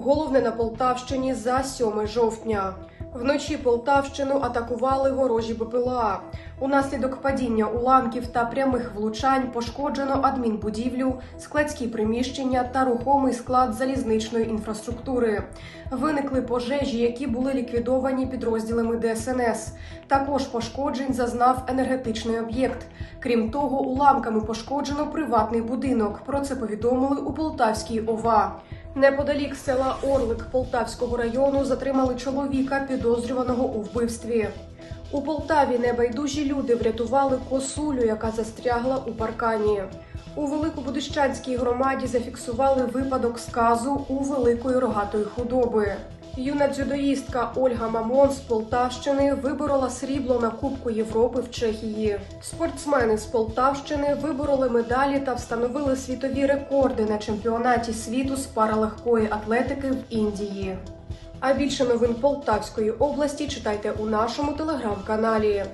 Головне на Полтавщині за 7 жовтня. Вночі Полтавщину атакували ворожі БПЛА. Унаслідок падіння уламків та прямих влучань пошкоджено адмінбудівлю, складські приміщення та рухомий склад залізничної інфраструктури. Виникли пожежі, які були ліквідовані підрозділами ДСНС. Також пошкоджень зазнав енергетичний об'єкт. Крім того, уламками пошкоджено приватний будинок. Про це повідомили у Полтавській ОВА. Неподалік села Орлик Полтавського району затримали чоловіка, підозрюваного у вбивстві. У Полтаві небайдужі люди врятували косулю, яка застрягла у паркані. У Великобудищанській громаді зафіксували випадок сказу у великої рогатої худоби. Юна дзюдоїстка Ольга Мамон з Полтавщини виборола срібло на Кубку Європи в Чехії. Спортсмени з Полтавщини вибороли медалі та встановили світові рекорди на чемпіонаті світу з паралегкої атлетики в Індії. А більше новин Полтавської області читайте у нашому телеграм-каналі.